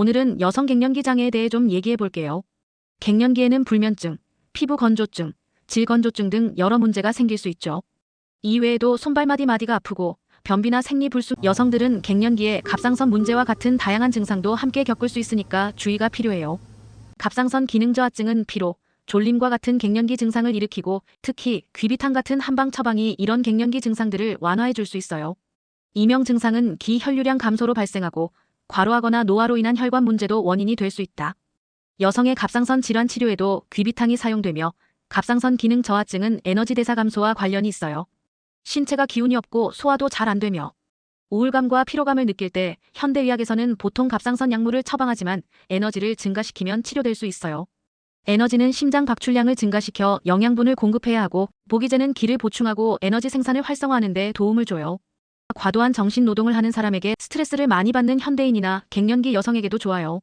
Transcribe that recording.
오늘은 여성 갱년기 장애에 대해 좀 얘기해 볼게요. 갱년기에는 불면증, 피부 건조증, 질 건조증 등 여러 문제가 생길 수 있죠. 이외에도 손발마디 마디가 아프고 변비나 생리 불순 여성들은 갱년기에 갑상선 문제와 같은 다양한 증상도 함께 겪을 수 있으니까 주의가 필요해요. 갑상선 기능 저하증은 피로, 졸림과 같은 갱년기 증상을 일으키고 특히 귀비탕 같은 한방 처방이 이런 갱년기 증상들을 완화해 줄 수 있어요. 이명 증상은 기 혈류량 감소로 발생하고 과로하거나 노화로 인한 혈관 문제도 원인이 될 수 있다. 여성의 갑상선 질환 치료에도 귀비탕이 사용되며 갑상선 기능 저하증은 에너지 대사 감소와 관련이 있어요. 신체가 기운이 없고 소화도 잘 안 되며 우울감과 피로감을 느낄 때 현대의학에서는 보통 갑상선 약물을 처방하지만 에너지를 증가시키면 치료될 수 있어요. 에너지는 심장 박출량을 증가시켜 영양분을 공급해야 하고 보기제는 기를 보충하고 에너지 생산을 활성화하는 데 도움을 줘요. 과도한 정신 노동을 하는 사람에게 스트레스를 많이 받는 현대인이나 갱년기 여성에게도 좋아요.